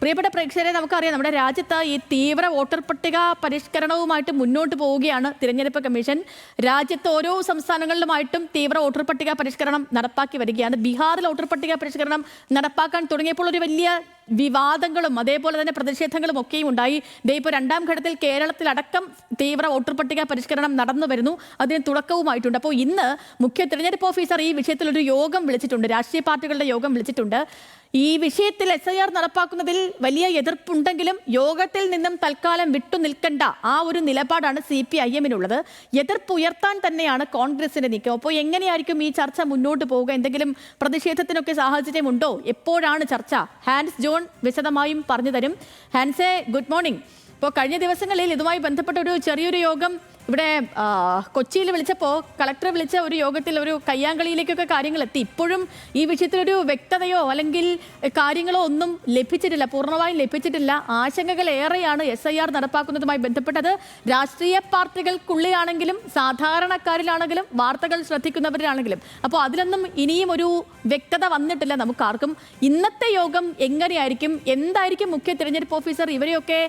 പ്രിയപ്പെട്ട പ്രേക്ഷകരെ നമുക്കറിയാം നമ്മുടെ രാജ്യത്ത് ഈ തീവ്ര വോട്ടർ പട്ടിക പരിഷ്കരണവുമായിട്ട് മുന്നോട്ട് പോവുകയാണ് തിരഞ്ഞെടുപ്പ് കമ്മീഷൻ. രാജ്യത്ത് ഓരോ സംസ്ഥാനങ്ങളിലുമായിട്ടും തീവ്ര വോട്ടർ പട്ടിക പരിഷ്കരണം നടപ്പാക്കി വരികയാണ്. ബീഹാറിൽ വോട്ടർ പട്ടിക പരിഷ്കരണം നടപ്പാക്കാൻ തുടങ്ങിയപ്പോൾ ഒരു വലിയ വിവാദങ്ങളും അതേപോലെ തന്നെ പ്രതിഷേധങ്ങളും ഒക്കെയും ഉണ്ടായി. ഇതേ ഇപ്പോൾ രണ്ടാം ഘട്ടത്തിൽ കേരളത്തിലടക്കം തീവ്ര വോട്ടർ പട്ടിക പരിഷ്കരണം നടന്നു വരുന്നു. അതിന് തുടക്കവുമായിട്ടുണ്ട്. അപ്പോൾ ഇന്ന് മുഖ്യ തിരഞ്ഞെടുപ്പ് ഓഫീസർ ഈ വിഷയത്തിൽ ഒരു യോഗം വിളിച്ചിട്ടുണ്ട്. രാഷ്ട്രീയ പാർട്ടികളുടെ യോഗം വിളിച്ചിട്ടുണ്ട്. ഈ വിഷയത്തിൽ എസ് ഐ ആർ നടപ്പാക്കുന്നതിൽ വലിയ എതിർപ്പുണ്ടെങ്കിലും യോഗത്തിൽ നിന്നും തൽക്കാലം വിട്ടു നിൽക്കേണ്ട ആ ഒരു നിലപാടാണ് സി പി ഐ എമ്മിനുള്ളത് എതിർപ്പ് ഉയർത്താൻ തന്നെയാണ് കോൺഗ്രസിന്റെ നീക്കം. അപ്പോൾ എങ്ങനെയായിരിക്കും ഈ ചർച്ച മുന്നോട്ട് പോവുക? എന്തെങ്കിലും പ്രതിഷേധത്തിനൊക്കെ സാഹചര്യമുണ്ടോ എപ്പോഴാണ് ചർച്ച? ഹാൻസ് ജോൺ വിശദമായും പറഞ്ഞു തരും. ഹാൻസെ ഗുഡ് മോർണിംഗ്. ഇപ്പോൾ കഴിഞ്ഞ ദിവസങ്ങളിൽ ഇതുമായി ബന്ധപ്പെട്ട ഒരു ചെറിയൊരു യോഗം ഇവിടെ കൊച്ചിയിൽ വിളിച്ചപ്പോൾ കളക്ടറെ വിളിച്ച ഒരു യോഗത്തിൽ ഒരു കയ്യാങ്കളിയിലേക്കൊക്കെ കാര്യങ്ങൾ എത്തി. ഇപ്പോഴും ഈ വിഷയത്തിൽ ഒരു വ്യക്തതയോ അല്ലെങ്കിൽ കാര്യങ്ങളോ ഒന്നും ലഭിച്ചിട്ടില്ല പൂർണമായും ലഭിച്ചിട്ടില്ല. ആശങ്കകൾ ഏറെയാണ് എസ് ഐ ആർ നടപ്പാക്കുന്നതുമായി ബന്ധപ്പെട്ടത്. രാഷ്ട്രീയ പാർട്ടികൾക്കുള്ളിലാണെങ്കിലും സാധാരണക്കാരിലാണെങ്കിലും വാർത്തകൾ ശ്രദ്ധിക്കുന്നവരിലാണെങ്കിലും. അപ്പോൾ അതിലൊന്നും ഇനിയും ഒരു വ്യക്തത വന്നിട്ടില്ല നമുക്കാർക്കും. ഇന്നത്തെ യോഗം എങ്ങനെയായിരിക്കും? എന്തായിരിക്കും മുഖ്യ തിരഞ്ഞെടുപ്പ് ഓഫീസർ ഇവരെയൊക്കെ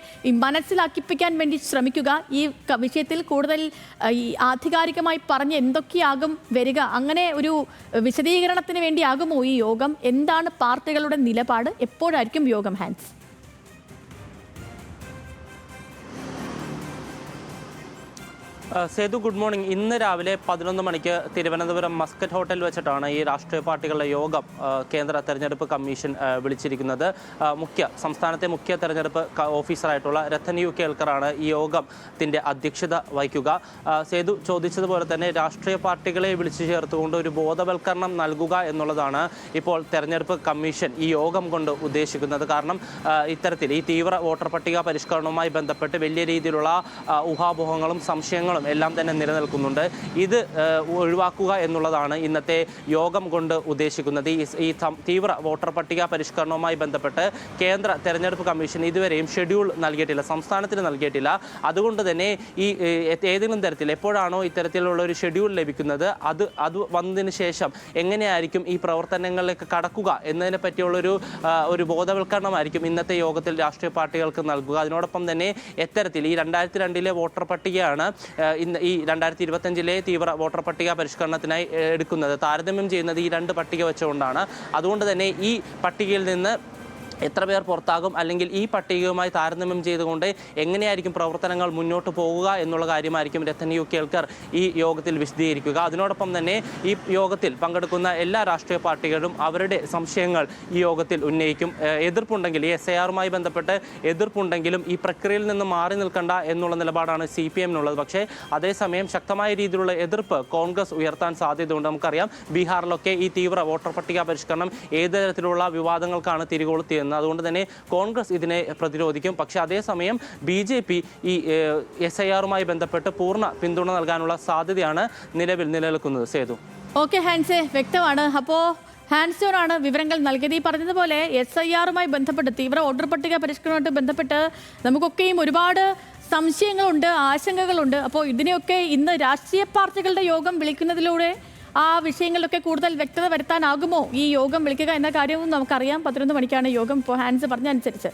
മനസ്സിലാക്കിപ്പിക്കാൻ വേണ്ടി ശ്രമിക്കുക? ഈ വിഷയത്തിൽ കൂടുതൽ ആ, ഈ ആധികാരികമായി പറഞ്ഞ് എന്തൊക്കെയാകും വരിക അങ്ങനെ ഒരു വിശദീകരണത്തിന് വേണ്ടിയാകുമോ ഈ യോഗം? എന്താണ് പാർട്ടികളുടെ നിലപാട്? എപ്പോഴായിരിക്കും യോഗം ഹാൻസ്? Sethu good morning. ഇന്ന് രാവിലെ പതിനൊന്ന് മണിക്ക് തിരുവനന്തപുരം മസ്കറ്റ് ഹോട്ടൽ വെച്ചിട്ടാണ് ഈ രാഷ്ട്രീയ പാർട്ടികളുടെ യോഗം കേന്ദ്ര തെരഞ്ഞെടുപ്പ് കമ്മീഷൻ വിളിച്ചിരിക്കുന്നത്. മുഖ്യ സംസ്ഥാനത്തെ മുഖ്യ തെരഞ്ഞെടുപ്പ് ഓഫീസറായിട്ടുള്ള രത്തൻ യു കേൾക്കറാണ് ഈ യോഗത്തിന്റെ അധ്യക്ഷത വഹിക്കുക. സേതു ചോദിച്ചതുപോലെ തന്നെ രാഷ്ട്രീയ പാർട്ടികളെ വിളിച്ചു ചേർത്തുകൊണ്ട് ഒരു ബോധവൽക്കരണം നൽകുക എന്നുള്ളതാണ് ഇപ്പോൾ തെരഞ്ഞെടുപ്പ് കമ്മീഷൻ ഈ യോഗം കൊണ്ട് ഉദ്ദേശിക്കുന്നത്. കാരണം ഇത്തരത്തിൽ ഈ തീവ്ര വോട്ടർ പട്ടിക പരിഷ്കരണവുമായി ബന്ധപ്പെട്ട് വലിയ രീതിയിലുള്ള ഊഹാപോഹങ്ങളും സംശയങ്ങളും എല്ലാം തന്നെ നിലനിൽക്കുന്നുണ്ട്. ഇത് ഒഴിവാക്കുക എന്നുള്ളതാണ് ഇന്നത്തെ യോഗം കൊണ്ട് ഉദ്ദേശിക്കുന്നത്. ഈ തീവ്ര വോട്ടർ പട്ടിക പരിഷ്കരണവുമായി ബന്ധപ്പെട്ട് കേന്ദ്ര തെരഞ്ഞെടുപ്പ് കമ്മീഷൻ ഇതുവരെയും ഷെഡ്യൂൾ നൽകിയിട്ടില്ല സംസ്ഥാനത്തിന് നൽകിയിട്ടില്ല. അതുകൊണ്ട് തന്നെ ഈ ഏതെങ്കിലും തരത്തിൽ എപ്പോഴാണോ ഇത്തരത്തിലുള്ള ഒരു ഷെഡ്യൂൾ ലഭിക്കുന്നത് അത് അത് വന്നതിന് ശേഷം എങ്ങനെയായിരിക്കും ഈ പ്രവർത്തനങ്ങളിലേക്ക് കടക്കുക എന്നതിനെ പറ്റിയുള്ളൊരു ഒരു ബോധവൽക്കരണമായിരിക്കും ഇന്നത്തെ യോഗത്തിൽ രാഷ്ട്രീയ പാർട്ടികൾക്ക് നൽകുക. അതിനോടൊപ്പം തന്നെ എത്തരത്തിൽ ഈ രണ്ടായിരത്തി രണ്ടിലെ വോട്ടർ പട്ടികയാണ് ഇന്ന് ഈ രണ്ടായിരത്തി ഇരുപത്തഞ്ചിലെ തീവ്ര വോട്ടർ പട്ടിക പരിഷ്കരണത്തിനായി എടുക്കുന്നത്. താരതമ്യം ചെയ്യുന്നത് ഈ രണ്ട് പട്ടിക വെച്ചുകൊണ്ടാണ്. അതുകൊണ്ട് തന്നെ ഈ പട്ടികയിൽ നിന്ന് എത്ര പേർ പുറത്താകും അല്ലെങ്കിൽ ഈ പട്ടികയുമായി താരതമ്യം ചെയ്തുകൊണ്ട് എങ്ങനെയായിരിക്കും പ്രവർത്തനങ്ങൾ മുന്നോട്ട് പോകുക എന്നുള്ള കാര്യമായിരിക്കും രത്തൻ യു കേൾക്കർ ഈ യോഗത്തിൽ വിശദീകരിക്കുക. അതിനോടൊപ്പം തന്നെ ഈ യോഗത്തിൽ പങ്കെടുക്കുന്ന എല്ലാ രാഷ്ട്രീയ പാർട്ടികളും അവരുടെ സംശയങ്ങൾ ഈ യോഗത്തിൽ ഉന്നയിക്കും. എതിർപ്പുണ്ടെങ്കിൽ ഈ എസ് ഐ ആറുമായി ബന്ധപ്പെട്ട് എതിർപ്പുണ്ടെങ്കിലും ഈ പ്രക്രിയയിൽ നിന്ന് മാറി നിൽക്കണ്ട എന്നുള്ള നിലപാടാണ് സി പി എമ്മിനുള്ളത്. പക്ഷേ അതേസമയം ശക്തമായ രീതിയിലുള്ള എതിർപ്പ് കോൺഗ്രസ് ഉയർത്താൻ സാധ്യതയുണ്ട്. നമുക്കറിയാം ബീഹാറിലൊക്കെ ഈ തീവ്ര വോട്ടർ പട്ടിക പരിഷ്കരണം ഏത് തരത്തിലുള്ള വിവാദങ്ങൾക്കാണ് തിരികൊളുത്തിയെന്ന് അതുകൊണ്ട് തന്നെ കോൺഗ്രസ് ഇതിനെ പ്രതിരോധിക്കും. പക്ഷേ അതേസമയം ബി ജെ പി ഈ എസ് ഐ ആറുമായി ബന്ധപ്പെട്ട് പൂർണ പിന്തുണ നൽകാനുള്ള സാധ്യതയാണ് നിലവിൽ നിലനിൽക്കുന്നത്. സേതു. ഓക്കെ ഹാൻസെ വ്യക്തമാണ്. അപ്പോൾ ആണ് വിവരങ്ങൾ നൽകിയത്. ഈ പറഞ്ഞതുപോലെ എസ് ഐ ആറുമായി ബന്ധപ്പെട്ട് തീവ്ര ഓർഡർ പട്ടിക പരിഷ്കരണവുമായിട്ട് ബന്ധപ്പെട്ട് നമുക്കൊക്കെയും ഒരുപാട് സംശയങ്ങളുണ്ട് ആശങ്കകളുണ്ട്. അപ്പോൾ ഇതിനെയൊക്കെ ഇന്ന് രാഷ്ട്രീയ പാർട്ടികളുടെ യോഗം വിളിക്കുന്നതിലൂടെ ആ വിഷയങ്ങളിലൊക്കെ കൂടുതൽ വ്യക്തത വരുത്താനാകുമോ? ഈ യോഗം വിളിക്കുക എന്ന കാര്യവും നമുക്കറിയാം. പതിനൊന്ന് മണിക്കാണ് യോഗം. ഇപ്പോൾ ഹാൻസ് പറഞ്ഞ അനുസരിച്ച്